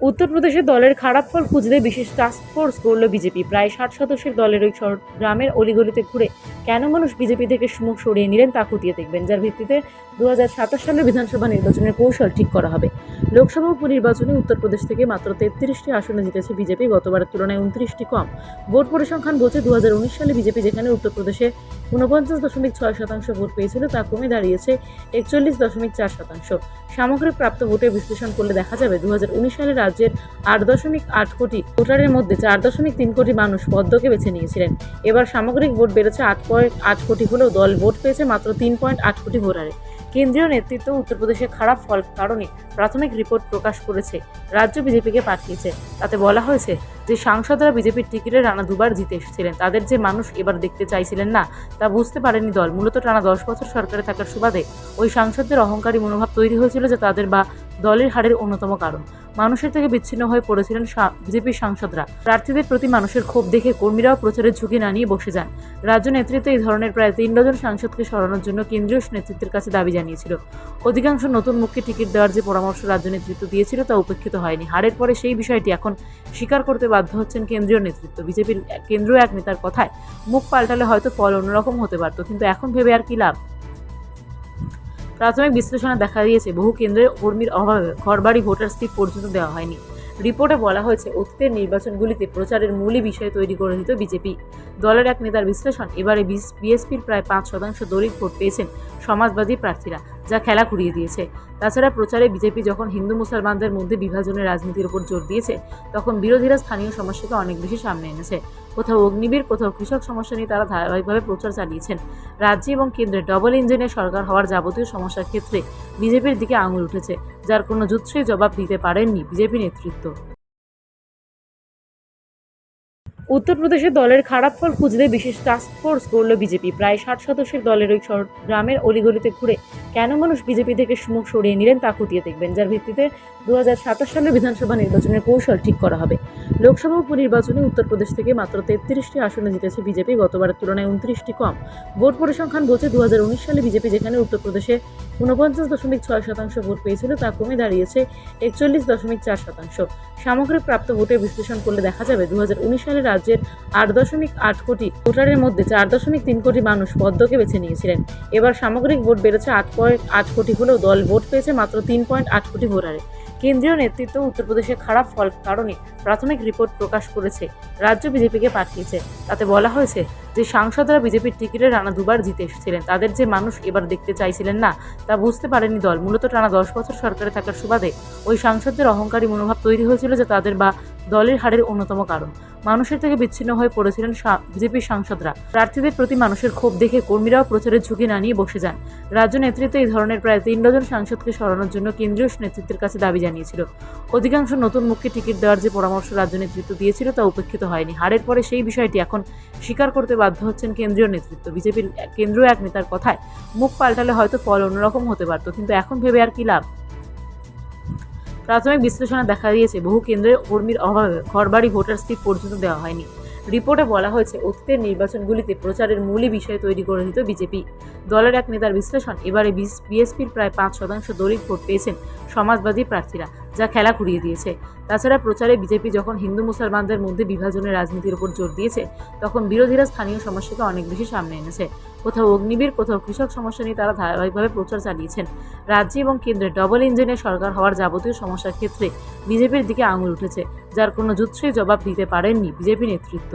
উত্তরপ্রদেশে দলের খারাপ ফল খুঁজতে বিশেষ টাস্ক ফোর্স করল বিজেপি। প্রায় ষাট সদস্যের দলের ওই গ্রামের অলিগলিতে ঘুরে কেন মানুষ বিজেপি থেকে মুখ সরিয়ে নিলেন তা খতিয়ে দেখবেন, যার ভিত্তিতে দু সালের বিধানসভা নির্বাচনের কৌশল ঠিক করা হবে। লোকসভা উপনির্বাচনে উত্তরপ্রদেশ থেকে মাত্র তেত্রিশটি আসনে জিতেছে বিজেপি, গতবারের তুলনায় উনত্রিশটি কম। ভোট পরিসংখ্যান বলছে দু সালে বিজেপি যেখানে উত্তরপ্রদেশে ঊনপঞ্চাশ দশমিক ছয় শতাংশ ভোট পেয়েছিল, তা কমে দাঁড়িয়েছে একচল্লিশ দশমিক চার শতাংশ। সামগ্রিক প্রাপ্ত ভোটের বিশ্লেষণ করলে দেখা যাবে দু হাজার উনিশ সালে রাজ্যের আট দশমিক আট কোটি ভোটারের মধ্যে চার দশমিক তিন কোটি মানুষ পদ্মকে বেছে নিয়েছিলেন। এবার সামগ্রিক ভোট বেড়েছে আট পয়েন্ট আট কোটি হলেও দল ভোট পেয়েছে মাত্র তিন পয়েন্ট আট কোটি ভোটারে। কেন্দ্রীয় নেতৃত্ব উত্তরপ্রদেশে খারাপ ফল কারণে প্রাথমিক রিপোর্ট প্রকাশ করেছে, রাজ্য বিজেপিকে পাঠিয়েছে। তাতে বলা হয়েছে যে সাংসদরা বিজেপির টিকিটে রানা দুবার জিতে এসেছিলেন। তাদের যে মানুষ এবার দেখতে চাইছিলেন না, তা বুঝতে পারেনি দল। মূলত টানা দশ বছর সরকারে থাকার সুবাদে ওই সাংসদদের অহংকারী মনোভাব তৈরি হয়েছিল যে তাদের বা দলের হারের অন্যতম কারণ। মানুষের থেকে বিচ্ছিন্ন হয়ে পড়েছিলেন বিজেপির সাংসদরা। প্রার্থীদের প্রতি মানুষের ক্ষোভ দেখে কর্মীরাও প্রচারের ঝুঁকি না নিয়ে বসে যান। রাজ্য নেতৃত্ব এই ধরনের প্রায় তিন ডজন সাংসদকে সরানোর জন্য কেন্দ্রীয় নেতৃত্বের কাছে দাবি জানিয়েছিল। অধিকাংশ নতুন মুখকে টিকিট দেওয়ার যে পরামর্শ রাজ্য নেতৃত্ব দিয়েছিল তা উপেক্ষিত হয়নি। হারের পরে সেই বিষয়টি এখন স্বীকার করতে বাধ্য হচ্ছেন কেন্দ্রীয় নেতৃত্ব। বিজেপির কেন্দ্রীয় এক নেতার কথায় মুখ পাল্টালে হয়তো ফল অন্যরকম হতে পারত, কিন্তু এখন ভেবে আর কি লাভ? প্রাথমিক বিশ্লেষণে দেখা দিয়েছে, বহু কেন্দ্রে কর্মীর অভাবে ঘরবাড়ি, ভোটার স্লিপ পর্যন্ত দেওয়া হয়নি। রিপোর্টে বলা হয়েছে, অতীতের নির্বাচনগুলিতে প্রচারের মূলই বিষয় তৈরি করে দিত বিজেপি। দলের এক নেতার বিশ্লেষণ, এবারে বিএসপির প্রায় পাঁচ শতাংশ দলিত ভোট পেয়েছেন সমাজবাদী প্রার্থীরা। যা খেলা ঘুরিয়ে দিয়েছে। তাছাড়া প্রচারে বিজেপি যখন হিন্দু মুসলমানদের মধ্যে বিভাজনের রাজনীতির উপর জোর দিয়েছে, তখন বিরোধীরা স্থানীয় সমস্যাকে অনেক বেশি সামনে এনেছে। কোথাও অগ্নিবীর, কোথাও কৃষক সমস্যা নিয়ে তারা ধারাবাহিকভাবে প্রচার চালিয়েছেন। রাজ্যে এবং কেন্দ্রে ডবল ইঞ্জিনের সরকার হওয়ার যাবতীয় সমস্যার ক্ষেত্রে বিজেপির দিকে আঙুল উঠেছে, যার কোনো জুৎসই জবাব দিতে পারেননি বিজেপি নেতৃত্ব। উত্তরপ্রদেশে দলের খারাপ ফল খুঁজতে বিশেষ টাস্ক ফোর্স করল বিজেপি। প্রায় ষাট সদস্যের দলের ওই গ্রামের অলিগলিতে ঘুরে কেন মানুষ বিজেপি থেকে মুখ সরিয়ে নিলেন তা খতিয়ে দেখবেন, যার ভিত্তিতে দু সালের বিধানসভা নির্বাচনের কৌশল ঠিক করা হবে। লোকসভা উপনির্বাচনে উত্তরপ্রদেশ থেকে মাত্র তেত্রিশটি আসনে জিতেছে বিজেপি, গতবারের তুলনায় উনত্রিশটি কম। ভোট পরিসংখ্যান বলছে দু সালে বিজেপি যেখানে উত্তরপ্রদেশে ঊনপঞ্চাশ দশমিক ছয় শতাংশ ভোট পেয়েছিল, তা কমে দাঁড়িয়েছে একচল্লিশ দশমিক চার শতাংশ। সামগ্রিক প্রাপ্ত ভোটের বিশ্লেষণ করলে দেখা যাবে দু হাজার উনিশ সালে রাজ্যের আট দশমিক আট কোটি ভোটারের মধ্যে চার দশমিক তিন কোটি মানুষ পদ্মকে বেছে নিয়েছিলেন। এবার সামগ্রিক ভোট বেড়েছে আট পয়েন্ট আট কোটি হলেও দল ভোট পেয়েছে মাত্র তিন পয়েন্ট আট কোটি ভোটারে। কেন্দ্রীয় নেতৃত্ব উত্তরপ্রদেশে খারাপ ফল কারণে প্রাথমিক রিপোর্ট প্রকাশ করেছে, রাজ্য বিজেপিকে পাঠিয়েছে। তাতে বলা হয়েছে যে সাংসদরা বিজেপির টিকিটে রানা দুবার জিতে এসেছিলেন। তাদের যে মানুষ এবার দেখতে চাইছিলেন না, তা বুঝতে পারেনি দল। মূলত টানা দশ বছর সরকারে থাকার সুবাদে ওই সাংসদদের অহংকারী মনোভাব তৈরি হয়েছিল যে তাদের বা দলের হারের অন্যতম কারণ। মানুষের থেকে বিচ্ছিন্ন হয়ে পড়েছিলেন বিজেপির সাংসদরা। প্রার্থীদের প্রতি মানুষের ক্ষোভ দেখে কর্মীরাও প্রচারের ঝুঁকি না নিয়ে বসে যান। রাজ্য নেতৃত্ব এই ধরনের প্রায় তিন ডজন সাংসদকে সরানোর জন্য কেন্দ্রীয় নেতৃত্বের কাছে দাবি জানিয়েছিল। অধিকাংশ নতুন মুখকে টিকিট দেওয়ার যে পরামর্শ রাজ্য নেতৃত্ব দিয়েছিল তা উপেক্ষিত হয়নি। হারের পরে সেই বিষয়টি এখন স্বীকার করতে বাধ্য হচ্ছেন কেন্দ্রীয় নেতৃত্ব। বিজেপির কেন্দ্রীয় এক নেতার কথায় মুখ পাল্টালে হয়তো ফল অন্যরকম হতে পারত, কিন্তু এখন ভেবে আর কি লাভ? প্রাথমিক বিশ্লেষণে দেখা দিয়েছে, বহু কেন্দ্রের কর্মীর অভাবে ঘরবাড়ি ভোটার স্লিপ পর্যন্ত দেওয়া হয়নি। রিপোর্টে বলা হয়েছে, অতীতের নির্বাচনগুলিতে প্রচারের মূলই বিষয় তৈরি করে দিত বিজেপি। দলের এক নেতার বিশ্লেষণ, এবারে বিএসপির প্রায় পাঁচ শতাংশ দলিত ভোট পেয়েছেন সমাজবাদী প্রার্থীরা। যা খেলা ঘুরিয়ে দিয়েছে। তাছাড়া প্রচারে বিজেপি যখন হিন্দু মুসলমানদের মধ্যে বিভাজনের রাজনীতির উপর জোর দিয়েছে, তখন বিরোধীরা স্থানীয় সমস্যাকে অনেক বেশি সামনে এনেছে। কোথাও অগ্নিবীর, কোথাও কৃষক সমস্যা নিয়ে তারা ধারাবাহিকভাবে প্রচার চালিয়েছেন। রাজ্যে এবং কেন্দ্রে ডবল ইঞ্জিনের সরকার হওয়ার যাবতীয় সমস্যার ক্ষেত্রে বিজেপির দিকে আঙুল উঠেছে, যার কোনো জুৎসই জবাব দিতে পারেননি বিজেপি নেতৃত্ব।